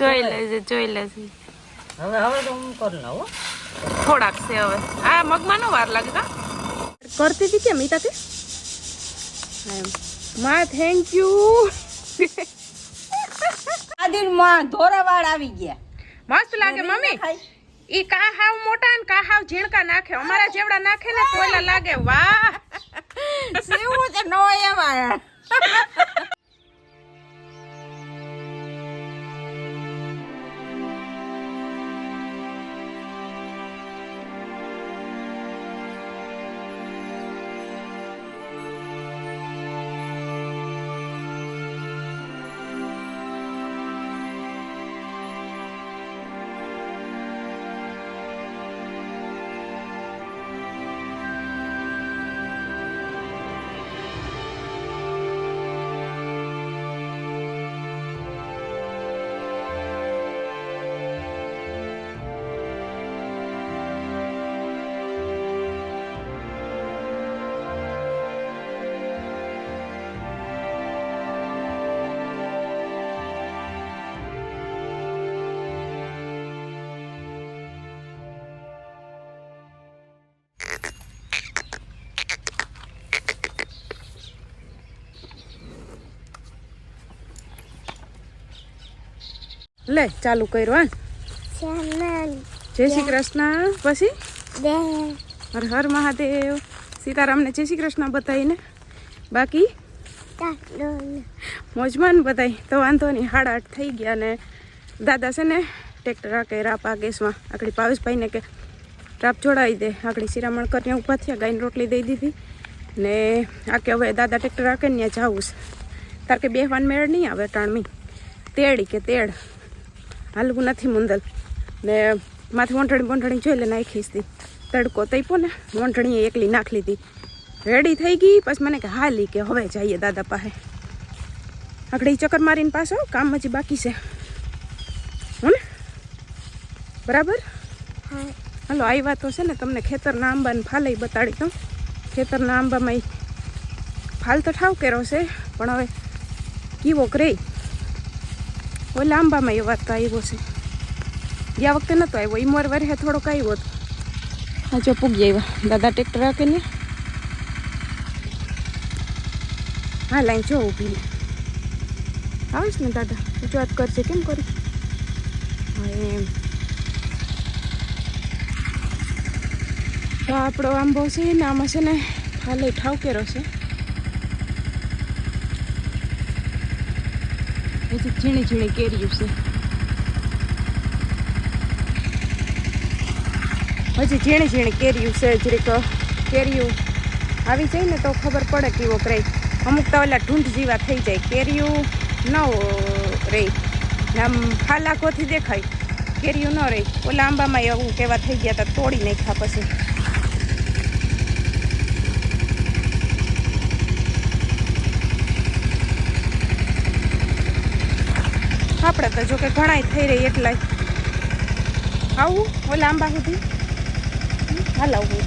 જોઈ લેજે જોઈ લેજે. હવે હવે તો હું કરી લઉં થોડાક છે હવે. આ મગમાં નો વાર લાગે કા? કરતી હતી કેમ ઈતા માં થેન્ક યુ આદિનમાં ધોરાવાળ આવી ગયા. મસ્ત લાગે મમ્મી. ઈ કા હાવ મોટા ને કા હાવ ઝીણકા નાખે. અમારા જેવડા નાખે ને તોયલા લાગે વાહ. સેવું છે નો એમાં. લે ચાલુ કર્યું હા જય શ્રી કૃષ્ણ. પછી? હર હર મહાદેવ. સીતારામને જય શ્રી કૃષ્ણ બતાવીને. બાકી? મોજમાન બતાવી તો વાંધો નહીં આઠ થઈ ગયા ને દાદા છે ને ટ્રેક્ટર રાપ આ ગેસમાં આકડી પાવેશભાઈને કે રાપ જોડાવી દે. આકડી શિરામણ કરીને ઊભા થયા ગાયને રોટલી દઈ દીધી. ને આ કે હવે દાદા ટ્રેક્ટર આકે ને ત્યાં જવું છે. તાર કે બેહવાન મેળ નહીં આવે ટાણમી. તેડી કે તેડ. હાલવું નથી મુંદલ. ને માથે વંટણી વંટણી જોઈ લે નાખીશ હતી તડકો તૈપો ને વંટણીએ એકલી નાખ લીધી. રેડી થઈ ગઈ પછી મને કે હાલી કે હવે જઈએ દાદા પાસે. આગળ એ ચક્કર મારીને પાછો કામ હજી બાકી છે. હો ને? બરાબર? હાલો આવ્યા તો છે ને તમને ખેતરના આંબાને ફાલે બતાડી દઉં ખેતરના આંબામાં ફાલ તો ઠાવ કર્યો છે પણ હવે કીવો કરે ઓલા આંબામાં એ વાત તો આવ્યો છે. ગયા વખતે નહોતો આવ્યો એ મોર વરહે થોડોક આવ્યો હતો હા જો પૂગી આવ્યા દાદા ટ્રેક્ટર રાખીને હા લાઈન જો ઊભી આવીશ ને દાદા રજૂઆત કરશે કેમ કરી? હા એમ. તો આપણો આંબો છે ને આમાં છે ને હાલે ઠાવકેરો છે. હજી ઝીણી ઝીણી કેરીયું છે. હજી ઝીણી ઝીણી કેરીયું છે જરીક. કેરીયું આવી જાય ને તો ખબર પડે કેવો રહે અમુક તો ઓલા ઢૂંઢ જેવા થઈ જાય. કેરીયું ન રહે આમ ખાલાકોથી દેખાય. કેરીયું ન રહે ઓલા આંબામાં એવું કેવા થઈ ગયા હતા તોડી નાખ્યા પછી. આપણે તો જોકે ઘણાય થઈ રહી એટલાય. આવું? ઓલા આંબા સુધી? હાલ આવું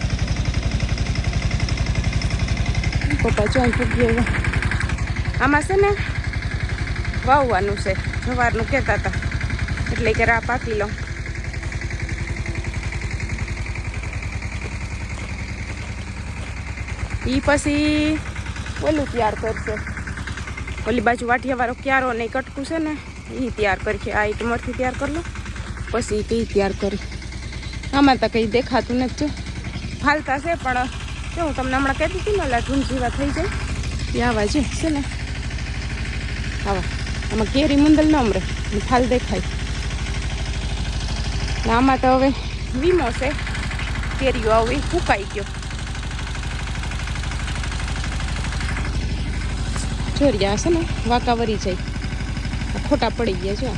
પપ્પા જોઈને પૂગી આવ્યા. આમાં છે ને વાવવાનું છે જવારનું કહેતા હતા. એટલે કે રા પાકી લઉં. એ પછી ઓલું તૈયાર કરશે. ઓલી બાજુ વાટિયાવાળો ક્યારો નહીં કટકું છે ને એ તૈયાર છે. આ ઈટમરથી તૈયાર કરી લો. પછી એ તૈયાર કરી. આમાં તો કંઈ દેખાતું નથી ફાલતા છે, પણ જો હું તમને હમણાં કહેતી હતી ને, ઓલા જેવા થઈ જાય. એ આવા છે છે ને. આવા. આમાં કેરી મુંદલ ન અમરે. ને ફાલ દેખાય. આમાં તો હવે વીમો છે. કેરીઓ આવી ફૂંકાઈ ગયો. જોરિયા હશે ને, વાંકા વરી જાય. ખોટા પડી ગયા જો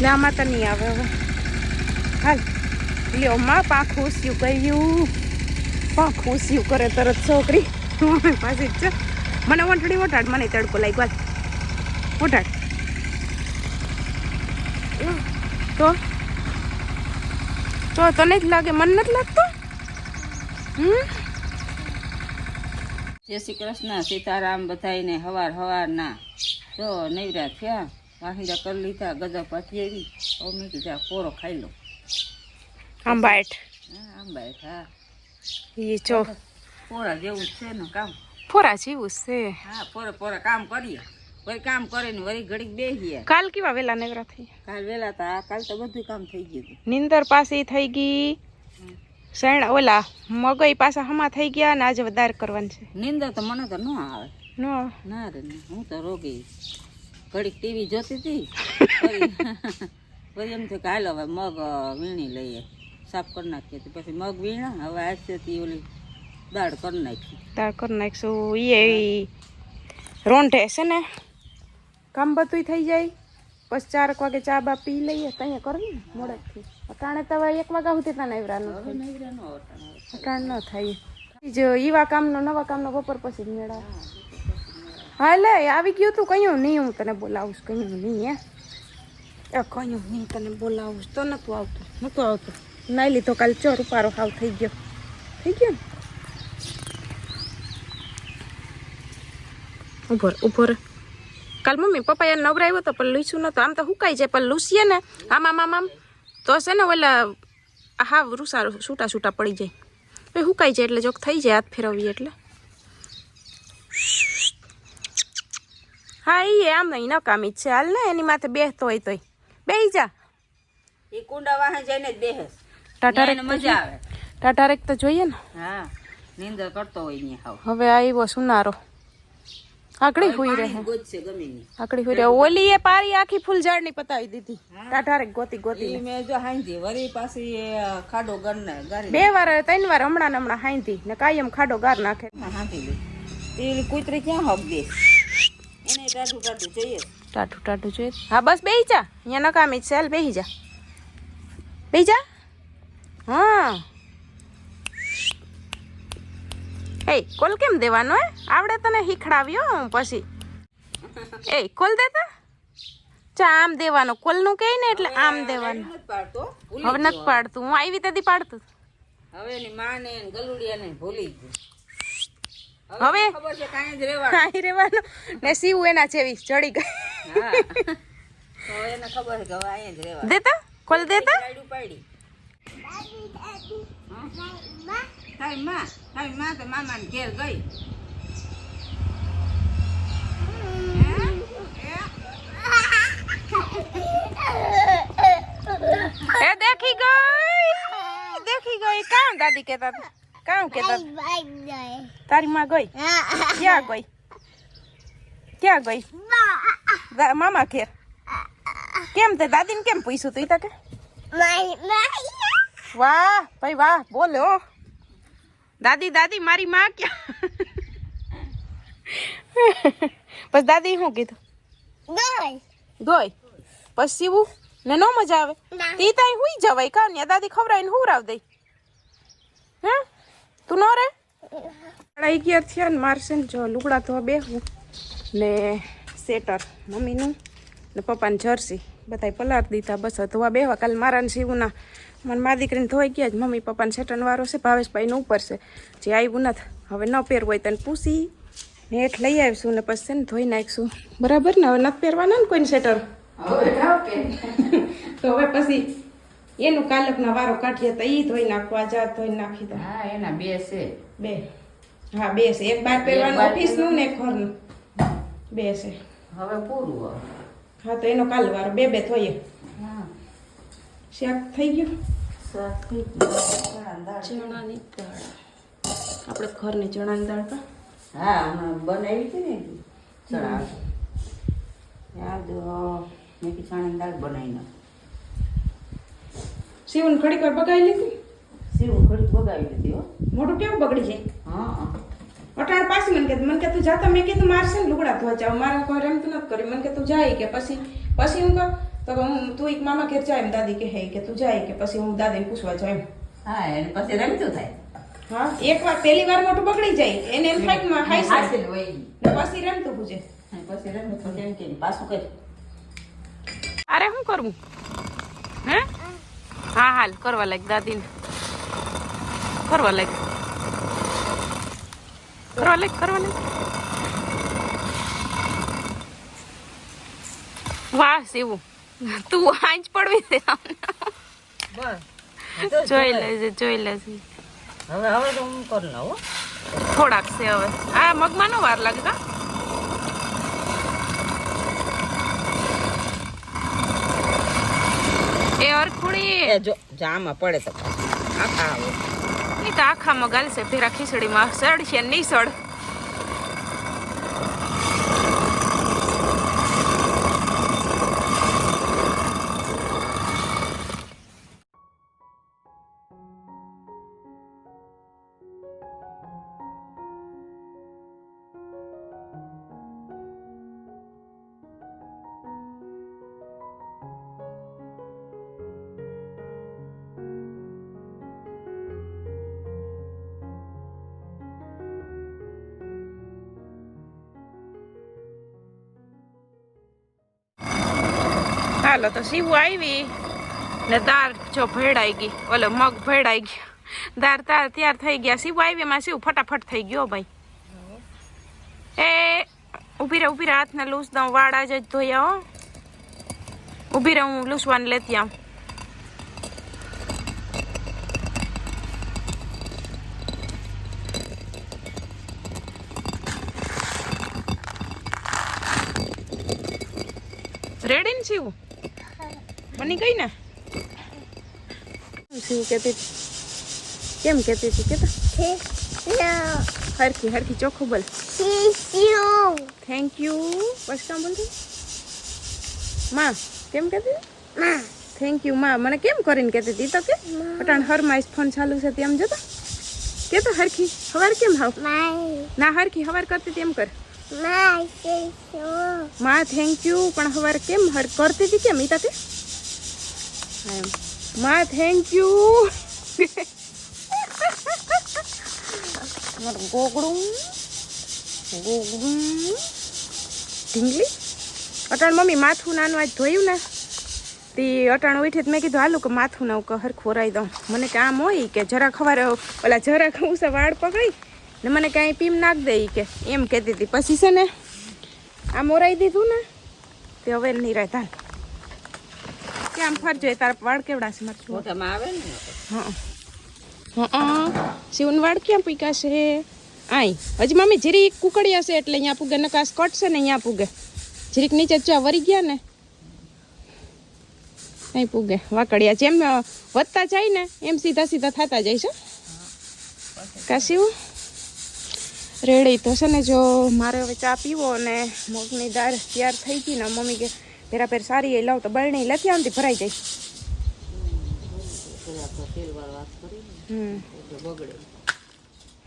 ને આમાં તો નહીં આવે હવે. હાલ. લ્યો માં, પાખું ઉસ્યું કર્યું. પાંખું ઉસ્યું કરે તરત છોકરી. પાસે જ છે. મને વંટડી વટાડ મને તડકો લાગ્યો. હાલ. વટાડ તો? તો તને જ લાગે, મને નથી લાગતો? હમ? જય શ્રી કૃષ્ણ સીતારામ બધાયને હવાર હવાર ના જો નૈરા થયા વાહિંદા કરી લીધા ગજા પાછી આવી. મેં કીધા કોરો ખાઈ લો. આંબાટ. હા આમ હા. એ જો. પોરા જેવું છે ને કામ? ફોરા જેવું છે. હા પોરા પોરા કામ કરીએ. વળી કામ કરીને વળી ઘડીક બેસીએ કાલ કેવા વેલા નવરા થઈ કાલ વેલા તા કાલ તો બધું કામ થઈ ગયું નિંદર પાસે થઈ ગઈ. શેણ ઓલા મગઈ પાછા હમા થઈ ગયા ને આજે વધારે કરવાની છે. નિંદર તો મને તો ન આવે. ન ના રે હું તો રોગી. ઘડીક ટીવી જોતી હતી. પછી એમ થયું કે હાલો હવે મગ વીણી લઈએ. સાફ કરી નાખીએ પછી મગ વીણા હવે આજથી ઓલી દાળ કરી નાખી. દાળ કરી નાખશું. એ રોંઢે છે ને. કામ બધું થઈ જાય. પછી ચારક વાગે ચા બા પી લઈએ ત્યાં કરવી ને મોડેકથી. અટાણે તો એક વાગ્યા સુધી ત્યાં નવરાનું નો અટાણ ન થાય. જો ઈવા કામનો નવા કામનો બપોર પછી જ મેળા. હા લે આવી ગયું તું કયું નહીં હું તને બોલાવું છું કયું નહીં હે? એ કયું નહીં તને બોલાવું તો નતું આવતું નતું આવતું. નાઈ લીધો કાલ ચોર ઉપારો હાવ થઈ ગયો. થઈ ગયો ને? ઊભો ઊભો રે. કાલ મમ્મી પપ્પા એને નવરાયો તો પણ લૂસ્યું નતો આમ તો હુકાઈ જાય પણ લૂસીએ ને. આમ આમ આમ આમ. તો છે ને ઓલા હા રૂસા છૂટા છૂટા પડી જાય. પછી હુકાઈ જાય એટલે જોક થઈ જાય હાથ ફેરવીએ એટલે. હા એ આમ નહીં નકામી જ છે. હાલ ને એની માથે બેસતો હોય તોય. બેહી જા. એ કુંડા વાહન જઈને જ બેસે ટાટારેક મજા આવે. ટાટારેક તો જોઈએ ને. હા નિંદર કરતો હોય ને હાવ. હવે આવ્યો સુનારો. આકડી હુઈ રહે. ની. આકડી હુઈ રહે. ઓલી એ પારી આખી ફૂલ ઝાડની પતાવી દીધી. ટાઢારે ગોતી ગોતી મેં જો હાંધી વરી પાછી ખાડો ગરને ને બે વાર ત્રણ વાર હમણાં ને હમણાં હાંધી ને કાયમ ખાડો ગાર નાખે. હાંધી લે. એ કૂતરી ક્યાં હક દે? એને ટાઢું ટાઢું જોઈએ. ટાઢું ટાઢું જોઈએ. હા બસ બેહી જા. અહીંયા નકામી છે. બેહી જા. બેહી જા. હા. એ કોલ કેમ દેવાનો હે? આવડે તને હીખડાવ્યો? પછી. એ કોલ દેતા ચા આમ દેવાનો. કોલનું કહે ને એટલે આમ દેવાનું. હવે નથી પાડતું. હું આવી તેથી પાડતું. હવે એની માને ગલુડિયાને ભૂલી ગયું. હવે ખબર છે કાંઈ જ રહેવાનું. કાંઈ રહેવાનું. ને સીવું એના જેવી ચડી ગઈ. હા. તો એને ખબર છે કે હવે અહીંયા જ રહેવાનું. દેતા કોલ દેતા પાડી તારી માં તારી માં તો મામાને ઘેર ગઈ. એ દેખી ગઈ? દેખી ગઈ. કામ દાદી કેતા કામ કેતા? તારી માં ગઈ? ક્યાં ગઈ? ક્યાં ગઈ? મામા ઘેર? કેમ તે દાદીને કેમ પૂછ્યું તું તકે? વાહ ભાઈ વાહ બોલે હો. દાદી દાદી મારી માં ક્યાં? પછી દાદી શું કીધું? ગોય પછી સીવું ને નો મજા આવે? તી તાઈ હુઈ જવાય કા ને દાદી ખવડાવીને હુરાવ દઈ હે? તું નો રે? અઢાઈ ગયા થયા ને મારશે ને જો લુગડા ધોવા બેહવું ને સેટર મમ્મીનું ને પપ્પાને જર્સી. બધાય પલાર દીધા બસ ધોવા બેહવા. કાલ મારા ને શિવના મને મારી દીકરીને ધોઈ ગયા જ મમ્મી પપ્પાને સેટન વારો છે ભાવેશભાઈને ઉપર છે. જે આવ્યું નથી. હવે ન પહેરવું હોય તને પૂછી. ને હેઠ લઈ આવીશું ને પછી છે ને ધોઈ નાખીશું. બરાબર ને? હવે નથી પહેરવાના ને કોઈને સેટર તો હવે પછી એનું કાલકના વારો કાઢીએ તો એ ધોઈ નાખવા જા ધોઈ નાખી દો. હા એના બે છે. બે. હા બે છે. એક બાર પહેરવાનું ઓફિસનું ને ઘરનું. બે છે. હવે પૂરું હા તો એનો કાલ વારો બે બે ધોઈએ. શાક થઈ ગયું શાક થઈ ગયું. ચણાની દાળ. આપણે ઘરની ચણાની દાળ પણ હા હમણાં બનાવી હતી ને ચણા. યાદ મેં કીધું ચણાની દાળ બનાવી નાખ. શિવન ઘડીક વાર બગાવી લીધી? સીવું ઘડીક બગાવી લીધી હો. મોટું કેવું બગડી જાય? હા. અટાણ પાછી મને કે મને કે તું જાતા મેં કીધું મારશે ને લુગડા ધોવા જાવ. મારા કોઈ રમતું નથી કર્યું. મને કે તું જાય કે. પછી પછી હું કહું તો હું તું એક મામા ઘેર જાય એમ દાદી કે હે કે તું જાય કે પછી હું દાદીને પૂછવા જાઉં હા એને પછી રમતું થાય. હા એક વાર પહેલી વાર મોટું બગડી જાય એને એમ થાય કે છે હાસિલ. હોય પછી રમતું પૂછે પછી રમતું પછી એમ કે પાછું કરી. અરે શું કરવું હે? હા હાલ કરવા લાગ દાદીને. કરવા લાગ. કરવા લાગ કરવા લાગ. વાહ શિવું તું આંચ પડવી દે જોઈ લેજે જોઈ લેજે. હવે હવે તો હું કરી લઉં થોડાક છે હવે. આ મગમાં નો વાર લાગતા એ અરખુડી એ જો જામાં પડે તો. આખા આવે. એ તો આખામાં ગાલશે ફેરા ખીચડીમાં સડશે નહીં સડ હાલો તો સીવું આવી. ને દાળ જો ભેડાઈ ગઈ. ઓલો મગ ભેડાઈ ગયો. દાળ તાર તૈયાર થઈ ગયા. સીવું આવી, એમાં સીવું ફટાફટ થઈ ગયો ભાઈ. એ, ઊભી રહે ઊભી રહે. હાથને લૂસ દઉં વાળા જ ધોયા હો ઊભી રહે, હું લૂસવાને લેતી આવું. રેડી ને સીવું બની ગઈ ને? શું કહેતી હતી. કેમ કહેતી હતી કેતા? હરખી હરખી ચોખ્ખું બોલ. થેન્ક યુ બસ કામ બોલતી માં, કેમ કહેતી થેન્ક યુ માં. મને કેમ કરીને કહેતી હતી? તો કે અટાણ હરમાઈશ ફોન ચાલુ છે તેમ જતો. કે તો હરખી, હવાર કેમ હાવ? ના, હરખી હવાર કરતી હતી એમ કર. માં થેન્ક યુ પણ હવાર કેમ હર કરતી હતી કેમ? ઈ તો કે હા એમ. માં થેન્ક યુ મારું ગોગડું. ગોગડું. ઢીંગલી. અટાણ મમ્મી માથું નાનું આજ ધોયું ને. તે અટાણ ઉઠી મેં કીધું હાલું કે માથું ના કે હરખું ખોરાઈ દઉં. મને કે આમ હોય કે જરા ખબર ઓલા જરા ઉસે વાળ પકડી ને મને કાંઈ પીમ નાખ દે કે. એમ કહેતી હતી. પછી છે ને આમ મોરાઈ દીધું ને તે હવે નહીં રહે તાર કે આમ ફરજો તારા વાળ કેવડા છે મારું. આવે ને? હા. હા શિવન વાળ ક્યાં પીકા છે? આઈ હજી મમ્મી જીરીક કુકડી છે એટલે અહીંયા પૂગે નકાસ કટશે ને અહીંયા પૂગે. જીરીક નીચે ચા વરી ગયા ને? અહીં પૂગે વાકડિયા. જેમ વધતા જાય ને એમ સીધા સીધા થતા જાય છે. કાશી રેડી. તો છે ને જો મારે હવે ચા પીવો અને મગની દાળ તૈયાર થઈ ગઈ ને મમ્મી કે પેરા પેર સારી એ લાવ તો બરણી લેતી આવતી ભરાઈ જાય.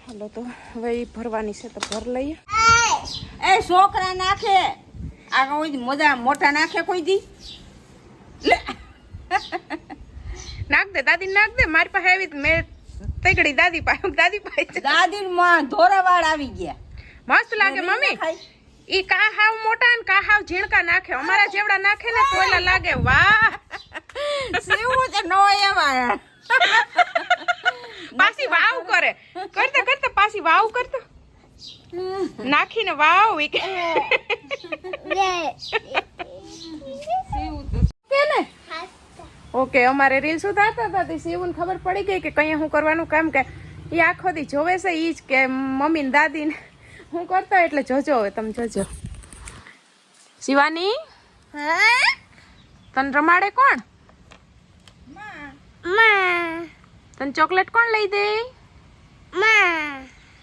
હાલો તો હવે ભરવાની છે તો ભર લઈએ. એ છોકરા નાખે. આ કોઈ મજા મોટા નાખે કોઈ દી. લે. નાખ દે દાદી નાખ દે મારી પાસે આવી તો મેં તૈકડી દાદી પાસે દાદી પાસે દાદી માં ધોરાવાળ આવી ગયા. મસ્ત લાગે મમ્મી. ઈ કા હાવ મોટા ને કા હાવ ઝીણકા નાખે? અમારા જેવડા નાખે ને કોયલા લાગે વાહ! સીવું છે નો એવા પાછી વાવ કરે. કરતા કરતા પાછી વાવ કરતા. નાખીને વાવ ઈ કે. ઓકે અમારે રીલ સુધારતા હતા તે શિવને ખબર પડી ગઈ કે કઈ હું કરવાનું કામ કે એ આખો દી જોવે છે ઈ જ કે મમ્મી ને દાદી ને હું કરતો એટલે જોજો હવે તમે જોજો. શિવાની? તને રમાડે કોણ? તને ચોકલેટ કોણ લઈ દે?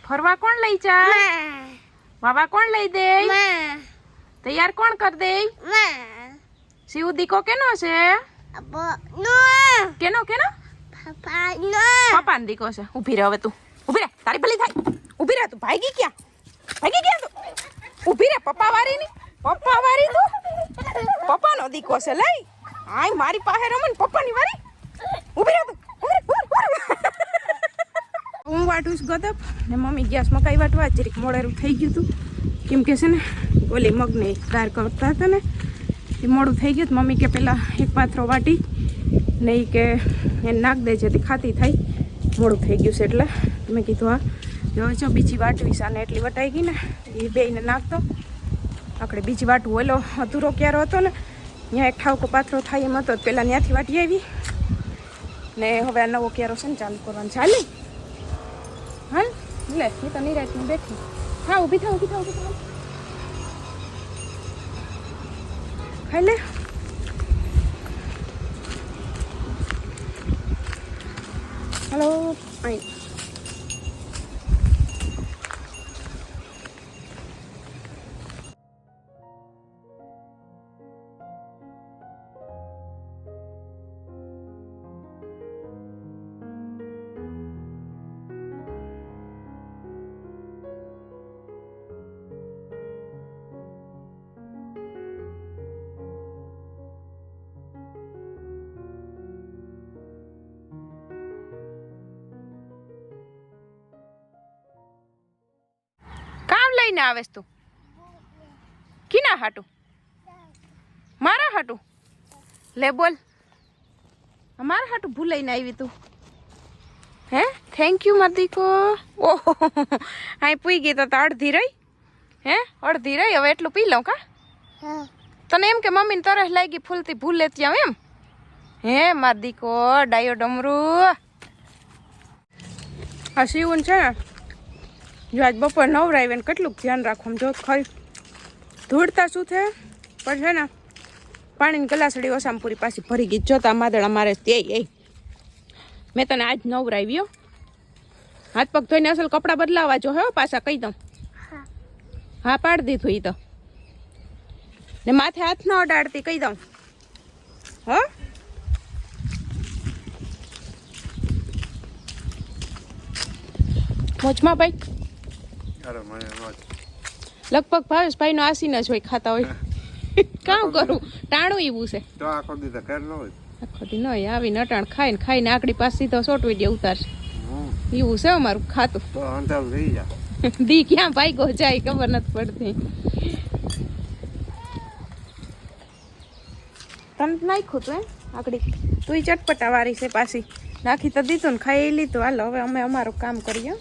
ફરવા કોણ લઈ જાય? વાવા કોણ લઈ દે? તૈયાર કોણ કર દે? શિવ દીકો કેનો છે? કેનો કેનો? પપ્પા દીકો છે. ઊભી રહે હવે તું. ઊભી રહે. તારી ભલી થાય. ઊભી રહે તું. ભાગી ક્યાં? ભાગી ગયા તું. ઊભી રે, પપ્પા વારી ની પપ્પા વારી તું. પપ્પાનો દીકો છે, લઈ. આય, મારી પાસે રમે ને, પપ્પાની વાળી. ઊભી રે તું. ઊભી રહે. હું વાટું છું ગદપ ને મમ્મી ગેસ મકાઈ વાટવા, જરીક મોડેરું થઈ ગયું હતું કેમ કે છે ને, ઓલી મગને દાળ કરતા હતા ને, એ મોડું થઈ ગયું તો મમ્મી કે પેલા એક પાથરો વાટી, ને કે એને નાખ દે જેથી ખાતી થાય મોડું થઈ ગયું છે એટલે. મેં કીધું, હા. જો જો બીજી વાટવી સાને એટલી વટાઈ ગઈ ને, એ બેને નાખતો. આપણે બીજી વાટવું ઓલો અધૂરો ક્યારો હતો ને, ત્યાં એક ઠાવકો પાથરો થાય એમ હતો પહેલાં ત્યાંથી વાટી આવી. ને હવે આ નવો ક્યારો છે ને ચાલુ કરવાનો. ચાલે? હા લે, એ તો નિરાશમાં બેઠી. હા, ઊભી થાવ ઊભી થાવ ઊભી થાવ ખાઈ લે. હલો અહીં લઈને આવેસ તું? કીના હાટું? મારા હાટું? લે બોલ. મારા હાટું ભૂલાઈને આવી તું. હે? થેન્ક યુ માદીકો. ઓહો. અહીં પૂઈ ગઈ તો અડધી રહી. હે? અડધી રહી. હવે એટલું પી લઉં કા? તને એમ કે મમ્મીને તરસ લાગી ફૂલતી ભૂલે ત્યાં એમ? હે, માદીકો, ડાયો ડમરું. આ શિવન છે ને જો આજ બપોર નવરાવી ને કેટલું ધ્યાન રાખવું? જો ખરી ધૂળતા શું છે? પણ છે ને પાણીની ગલાસડી ઓસામપુરી પાછી ભરી ગઈ. જોતા માદળા મારે તે એ મેં તને આજ નવરાવ્યો હાથ પગ ધોઈને અસલ કપડાં બદલાવા જો હો, પાછા કહી દઉં. હા પાડી દીધું ઈ તો. ને માથે હાથ ન અડાડતી કહી દઉં. હ? મોજમાં ભાઈ. લગભગ ભાવેશભાઈ નો આસીન જ હોય ખાતા હોય. કામ કરું? ટાણું એવું છે તો આખો દી તો ન હોય. આખો દી નહીં આવી નટાણ ખાઈને ખાઈને આકડી પાસે સીધો શોર્ટ વીડિયો ઉતારશે. એવું છે અમારું ખાતું. તો અંધારું થઈ જાય. દી ક્યાં ભાગ્યો જાય ખબર નથી પડતી. તને નાખ્યું તું એમ? આકડી. તું ચટપટા વારી છે પાછી. નાખી તો દીધું ને ખાઈ લીધું. હાલો હવે અમે અમારું કામ કરીએ.